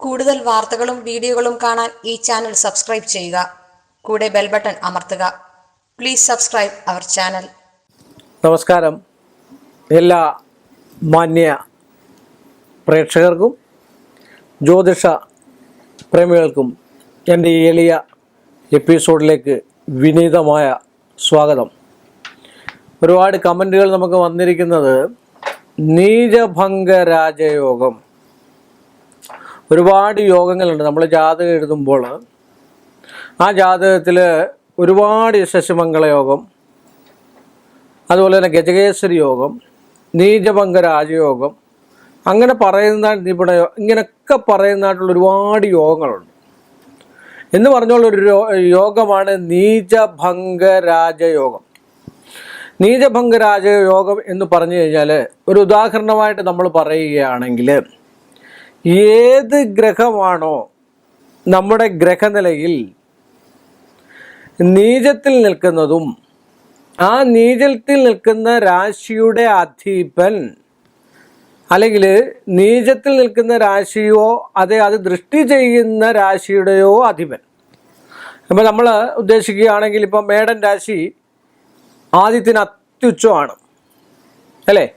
കൂടുതൽ വാർത്തകളും വീഡിയോകളും കാണാൻ ഈ ചാനൽ സബ്സ്ക്രൈബ് ചെയ്യുക. കൂടെ ബെൽ ബട്ടൺ അമർത്തുക. Please subscribe our channel. നമസ്കാരം. എല്ലാ മാന്യ പ്രേക്ഷകർക്കും ജ്യോതിഷ പ്രേമികൾക്കും എന്റെ ഈ എളിയ എപ്പിസോഡിലേക്ക് വിനീതമായ സ്വാഗതം. ഒരുപാട് കമന്റുകൾ നമുക്ക് വന്നിരിക്കുന്നത് നീചഭംഗ രാജയോഗം. ഒരുപാട് യോഗങ്ങളുണ്ട്. നമ്മൾ ജാതകം എഴുതുമ്പോൾ ആ ജാതകത്തിൽ ഒരുപാട് ശശിമംഗള യോഗം അതുപോലെ തന്നെ ഗജകേശ്വരി യോഗം നീചഭംഗ രാജയോഗം അങ്ങനെ പറയുന്ന നിപുണ ഇങ്ങനെയൊക്കെ പറയുന്നതായിട്ടുള്ള ഒരുപാട് യോഗങ്ങളുണ്ട്. എന്ന് പറഞ്ഞുള്ള ഒരു യോഗമാണ് നീചഭംഗ രാജയോഗം. നീചഭംഗ രാജയോഗം എന്ന് പറഞ്ഞു കഴിഞ്ഞാൽ ഒരു ഉദാഹരണമായിട്ട് നമ്മൾ പറയുകയാണെങ്കിൽ ഏത് ഗ്രഹമാണോ നമ്മുടെ ഗ്രഹനിലയിൽ നീചത്തിൽ നിൽക്കുന്നതും ആ നീചത്തിൽ നിൽക്കുന്ന രാശിയുടെ അധീപൻ അല്ലെങ്കിൽ നീചത്തിൽ നിൽക്കുന്ന രാശിയോ അതെ അത് ദൃഷ്ടി ചെയ്യുന്ന രാശിയുടെയോ അധിപൻ. അപ്പോൾ നമ്മൾ ഉദ്ദേശിക്കുകയാണെങ്കിൽ ഇപ്പം മേടൻ രാശി ആദ്യത്തിന് അത്യുച്ചമാണ്. അല്ലേ?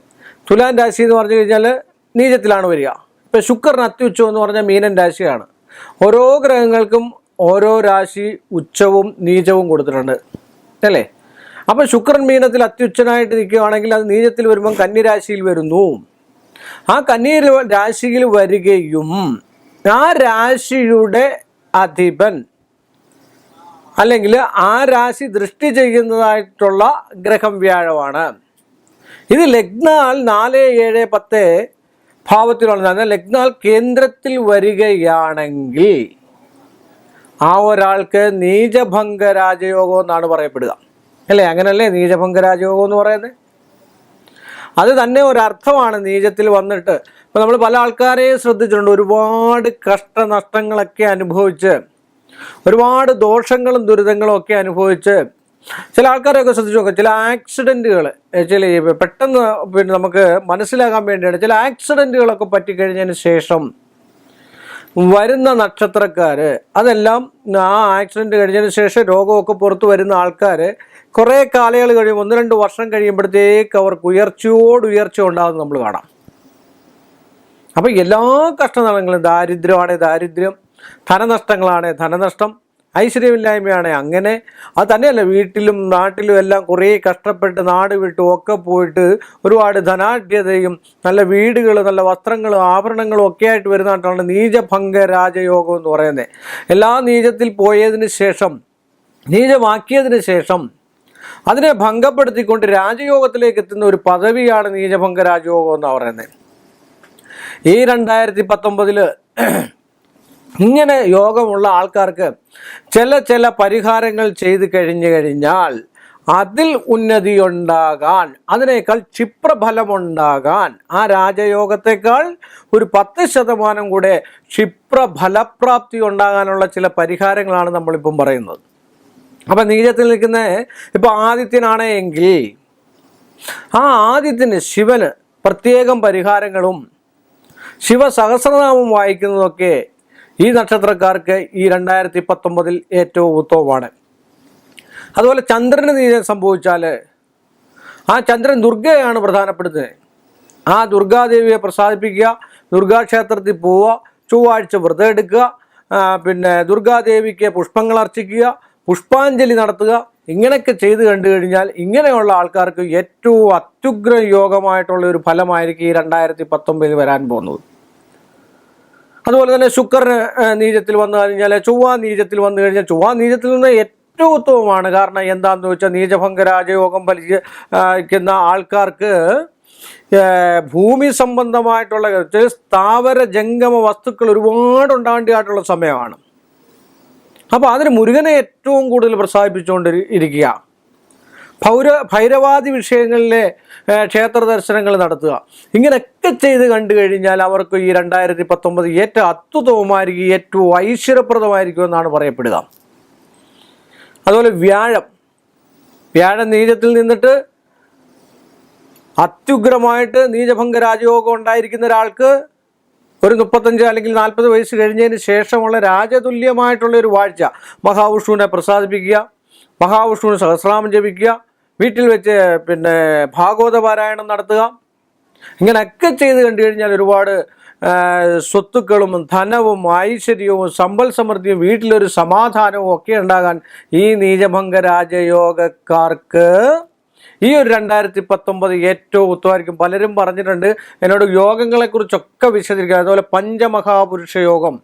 തുലാൻ രാശി എന്ന് പറഞ്ഞു കഴിഞ്ഞാൽ നീചത്തിലാണ് വരിക. ഇപ്പം ശുക്രൻ അത്യുച്ചം എന്ന് പറഞ്ഞാൽ മീനൻ രാശിയാണ്. ഓരോ ഗ്രഹങ്ങൾക്കും ഓരോ രാശി ഉച്ചവും നീചവും കൊടുത്തിട്ടുണ്ട്. അല്ലേ? അപ്പം ശുക്രൻ മീനത്തിൽ അത്യുച്ചനായിട്ട് നിൽക്കുകയാണെങ്കിൽ അത് നീചത്തിൽ വരുമ്പം കന്നിരാശിയിൽ വരുന്നു. ആ കന്നി രാശിയിൽ വരികയും ആ രാശിയുടെ അധിപൻ അല്ലെങ്കിൽ ആ രാശി ദൃഷ്ടി ചെയ്യുന്നതായിട്ടുള്ള ഗ്രഹം വ്യാഴമാണ്. ഇത് ലഗ്നാൽ നാല് ഏഴ് പത്ത് ഭാവത്തിലുള്ള എന്നാൽ ലഗ്നാൽ കേന്ദ്രത്തിൽ വരികയാണെങ്കിൽ ആ ഒരാൾക്ക് നീചഭംഗ രാജയോഗം എന്നാണ് പറയപ്പെടുക. അല്ലേ? അങ്ങനല്ലേ നീചഭംഗ രാജയോഗം എന്ന് പറയുന്നത്? അത് തന്നെ ഒരർത്ഥമാണ് നീചത്തിൽ വന്നിട്ട്. ഇപ്പം നമ്മൾ പല ആൾക്കാരെയും ശ്രദ്ധിച്ചിട്ടുണ്ട്. ഒരുപാട് കഷ്ടനഷ്ടങ്ങളൊക്കെ അനുഭവിച്ച് ഒരുപാട് ദോഷങ്ങളും ദുരിതങ്ങളും ഒക്കെ അനുഭവിച്ച് ചില ആൾക്കാരെയൊക്കെ ശ്രദ്ധിച്ചു നോക്കാം ചില ആക്സിഡന്റുകൾ ചില പെട്ടെന്ന് പിന്നെ നമുക്ക് മനസ്സിലാകാൻ വേണ്ടിയാണ് ചില ആക്സിഡന്റുകളൊക്കെ പറ്റിക്കഴിഞ്ഞതിന് ശേഷം വരുന്ന നക്ഷത്രക്കാർ അതെല്ലാം ആ ആക്സിഡന്റ് കഴിഞ്ഞതിന് ശേഷം രോഗമൊക്കെ പുറത്തു വരുന്ന ആൾക്കാർ കുറേ കാലയളവ് കഴിയുമ്പോൾ ഒന്ന് രണ്ട് വർഷം കഴിയുമ്പോഴത്തേക്ക് അവർക്ക് ഉയർച്ചയോട് ഉയർച്ച ഉണ്ടാകുന്നത് നമ്മൾ കാണാം. അപ്പം എല്ലാ കഷ്ടനടങ്ങളും ദാരിദ്ര്യമാണേ ദാരിദ്ര്യം ധനനഷ്ടങ്ങളാണ് ധനനഷ്ടം ഐശ്വര്യമില്ലായ്മയാണ്. അങ്ങനെ അത് തന്നെയല്ല വീട്ടിലും നാട്ടിലും എല്ലാം കുറേ കഷ്ടപ്പെട്ട് നാട് വിട്ടും ഒക്കെ പോയിട്ട് ഒരുപാട് ധനാഢ്യതയും നല്ല വീടുകൾ നല്ല വസ്ത്രങ്ങളും ആഭരണങ്ങളും ഒക്കെ ആയിട്ട് വരുന്നതായിട്ടാണ് നീചഭംഗ രാജയോഗം എന്ന് പറയുന്നത്. എല്ലാ നീചത്തിൽ പോയതിന് ശേഷം നീചമാക്കിയതിന് ശേഷം അതിനെ ഭംഗപ്പെടുത്തിക്കൊണ്ട് രാജയോഗത്തിലേക്ക് എത്തുന്ന ഒരു പദവിയാണ് നീചഭംഗ രാജയോഗം എന്ന് പറയുന്നത്. ഈ രണ്ടായിരത്തി പത്തൊമ്പതിൽ ഇങ്ങനെ യോഗമുള്ള ആൾക്കാർക്ക് ചില ചില പരിഹാരങ്ങൾ ചെയ്തു കഴിഞ്ഞു കഴിഞ്ഞാൽ അതിൽ ഉന്നതി ഉണ്ടാകാൻ അതിനേക്കാൾ ക്ഷിപ്രഫലമുണ്ടാകാൻ ആ രാജയോഗത്തെക്കാൾ ഒരു പത്ത് ശതമാനം കൂടെ ക്ഷിപ്രഫലപ്രാപ്തി ഉണ്ടാകാനുള്ള ചില പരിഹാരങ്ങളാണ് നമ്മളിപ്പം പറയുന്നത്. അപ്പം നീചത്തിൽ നിൽക്കുന്ന ഇപ്പം ആദിത്യനാണ് എങ്കിൽ ആ ആദിത്യന് ശിവന് പ്രത്യേകം പരിഹാരങ്ങളും ശിവസഹസ്രനാമം വായിക്കുന്നതൊക്കെ ഈ നക്ഷത്രക്കാർക്ക് ഈ രണ്ടായിരത്തി പത്തൊമ്പതിൽ ഏറ്റവും ഉത്തമമാണ്. അതുപോലെ ചന്ദ്രന് നീചം സംഭവിച്ചാൽ ആ ചന്ദ്രൻ ദുർഗയാണ് പ്രധാനപ്പെടുത്തുന്നത് ആ ദുർഗാദേവിയെ പ്രസാദിപ്പിക്കുക ദുർഗാക്ഷേത്രത്തിൽ പോവുക ചൊവ്വാഴ്ച വ്രതം എടുക്കുക പിന്നെ ദുർഗാദേവിക്ക് പുഷ്പങ്ങൾ അർച്ചിക്കുക പുഷ്പാഞ്ജലി നടത്തുക ഇങ്ങനെയൊക്കെ ചെയ്തു കണ്ടു കഴിഞ്ഞാൽ ഇങ്ങനെയുള്ള ആൾക്കാർക്ക് ഏറ്റവും അത്യുഗ്ര യോഗമായിട്ടുള്ള ഒരു ഫലമായിരിക്കും ഈ രണ്ടായിരത്തി പത്തൊമ്പതിൽ വരാൻ പോകുന്നത്. അതുപോലെ തന്നെ ശുക്രന് നീചത്തിൽ വന്നു കഴിഞ്ഞാൽ ചൊവ്വാ നീചത്തിൽ വന്നു കഴിഞ്ഞാൽ ചൊവ്വാ നീചത്തിൽ നിന്ന് ഏറ്റവും ഉത്തമമാണ് കാരണം എന്താണെന്ന് വെച്ചാൽ നീചഭംഗ രാജയോഗം ഫലിക്കുന്ന ആൾക്കാർക്ക് ഭൂമി സംബന്ധമായിട്ടുള്ള സ്ഥാവര ജംഗമ വസ്തുക്കൾ ഒരുപാട് ഉണ്ടാകേണ്ടതായിട്ടുള്ള സമയമാണ്. അപ്പോൾ അതിന് മുരുകനെ ഏറ്റവും കൂടുതൽ പ്രസാദിപ്പിച്ചുകൊണ്ട് ഇരിക്കുക. പൗര ഭൈരവാദി വിഷയങ്ങളിലെ ക്ഷേത്ര ദർശനങ്ങൾ നടത്തുക. ഇങ്ങനെയൊക്കെ ചെയ്ത് കണ്ടു കഴിഞ്ഞാൽ അവർക്ക് ഈ രണ്ടായിരത്തി പത്തൊമ്പത് ഏറ്റവും അത്യുതവുമായിരിക്കും ഏറ്റവും ഐശ്വര്യപ്രദമായിരിക്കും എന്നാണ് പറയപ്പെടുക. അതുപോലെ വ്യാഴം. വ്യാഴം നീചത്തിൽ നിന്നിട്ട് അത്യുഗ്രമായിട്ട് നീചഭംഗ രാജയോഗം ഉണ്ടായിരിക്കുന്ന ഒരാൾക്ക് ഒരു മുപ്പത്തഞ്ച് അല്ലെങ്കിൽ നാൽപ്പത് വയസ്സ് കഴിഞ്ഞതിന് ശേഷമുള്ള രാജതുല്യമായിട്ടുള്ള ഒരു വാഴ്ച. മഹാവിഷ്ണുവിനെ പ്രസാദിപ്പിക്കുക മഹാവിഷ്ണുവിന് സഹസ്രാമം ജപിക്കുക വീട്ടിൽ വെച്ച് പിന്നെ ഭാഗവത പാരായണം നടത്തുക. ഇങ്ങനെയൊക്കെ ചെയ്ത് കണ്ടു കഴിഞ്ഞാൽ ഒരുപാട് സ്വത്തുക്കളും ധനവും ഐശ്വര്യവും സമ്പൽ സമൃദ്ധിയും വീട്ടിലൊരു സമാധാനവും ഒക്കെ ഉണ്ടാകാൻ ഈ നീചഭംഗ രാജയോഗക്കാർക്ക് ഈ ഒരു രണ്ടായിരത്തി പത്തൊമ്പത് ഏറ്റവും ഉത്തമായിരിക്കും പലരും പറഞ്ഞിട്ടുണ്ട് എന്നോട് യോഗങ്ങളെക്കുറിച്ചൊക്കെ വിശദീകരിക്കുക. അതുപോലെ പഞ്ചമഹാപുരുഷ യോഗം.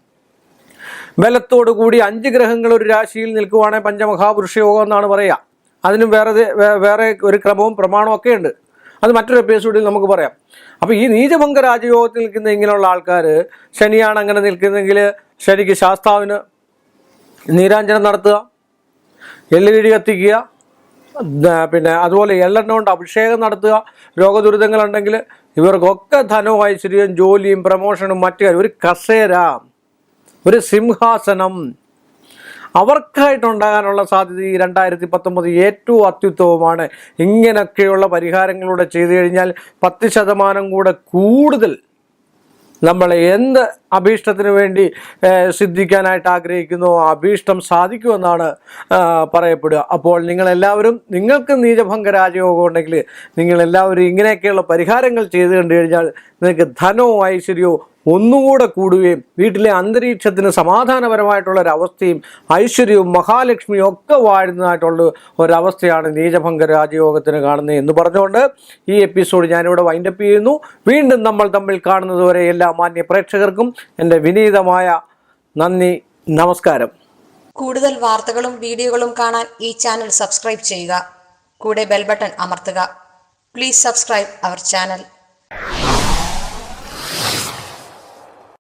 ബലത്തോടു കൂടി അഞ്ച് ഗ്രഹങ്ങൾ ഒരു രാശിയിൽ നിൽക്കുവാണെങ്കിൽ പഞ്ചമഹാപുരുഷ യോഗം എന്നാണ് പറയുക. അതിനും വേറെ വേറെ ഒരു ക്രമവും പ്രമാണവും ഒക്കെ ഉണ്ട്. അത് മറ്റൊരു എപ്പിസോഡിൽ നമുക്ക് പറയാം. അപ്പോൾ ഈ നീചഭംഗ രാജയോഗത്തിൽ നിൽക്കുന്ന ഇങ്ങനെയുള്ള ആൾക്കാർ ശനിയാണ് അങ്ങനെ നിൽക്കുന്നതെങ്കിൽ ശനിക്ക് ശാസ്താവിന് നീരാഞ്ജനം നടത്തുക എല്ലുകിഴി കത്തിക്കുക പിന്നെ അതുപോലെ എള്ളെണ്ണ കൊണ്ട് അഭിഷേകം നടത്തുക രോഗദുരിതങ്ങളുണ്ടെങ്കിൽ ഇവർക്കൊക്കെ ധനവും ഐശ്വര്യവും ജോലിയും പ്രമോഷനും മറ്റു കാര്യം. ഒരു കസേര ഒരു സിംഹാസനം അവർക്കായിട്ടുണ്ടാകാനുള്ള സാധ്യത ഈ രണ്ടായിരത്തി പത്തൊമ്പത് ഏറ്റവും അത്യുത്തമമാണ്. ഇങ്ങനെയൊക്കെയുള്ള പരിഹാരങ്ങളൂടെ ചെയ്തു കഴിഞ്ഞാൽ പത്ത് ശതമാനം കൂടെ കൂടുതൽ നമ്മൾ എന്ത് അഭീഷ്ടത്തിന് വേണ്ടി സിദ്ധിക്കാനായിട്ട് ആഗ്രഹിക്കുന്നു അഭീഷ്ടം സാധിക്കുമെന്നാണ് പറയപ്പെടുക. അപ്പോൾ നിങ്ങളെല്ലാവരും നിങ്ങൾക്ക് നീചഭംഗ രാജയോഗം ഉണ്ടെങ്കിൽ നിങ്ങളെല്ലാവരും ഇങ്ങനെയൊക്കെയുള്ള പരിഹാരങ്ങൾ ചെയ്തു കണ്ടു കഴിഞ്ഞാൽ നിങ്ങൾക്ക് ധനവും ഐശ്വര്യവും ഒന്നുകൂടെ കൂടുകയും വീട്ടിലെ അന്തരീക്ഷത്തിന് സമാധാനപരമായിട്ടുള്ള ഒരവസ്ഥയും ഐശ്വര്യവും മഹാലക്ഷ്മിയും ഒക്കെ വാഴുന്നതായിട്ടുള്ള ഒരവസ്ഥയാണ് നീചഭംഗ രാജയോഗത്തിന് കാണുന്നത് എന്ന് പറഞ്ഞുകൊണ്ട് ഈ എപ്പിസോഡ് ഞാനിവിടെ വൈൻഡപ്പ് ചെയ്യുന്നു. വീണ്ടും നമ്മൾ തമ്മിൽ കാണുന്നതുവരെ എല്ലാ മാന്യ പ്രേക്ഷകർക്കും എന്റെ വിനീതമായ നന്ദി നമസ്കാരം. കൂടുതൽ വാർത്തകളും വീഡിയോകളും കാണാൻ ഈ ചാനൽ സബ്സ്ക്രൈബ് ചെയ്യുക. കൂടെ ബെൽബട്ടൺ അമർത്തുക. Please subscribe our channel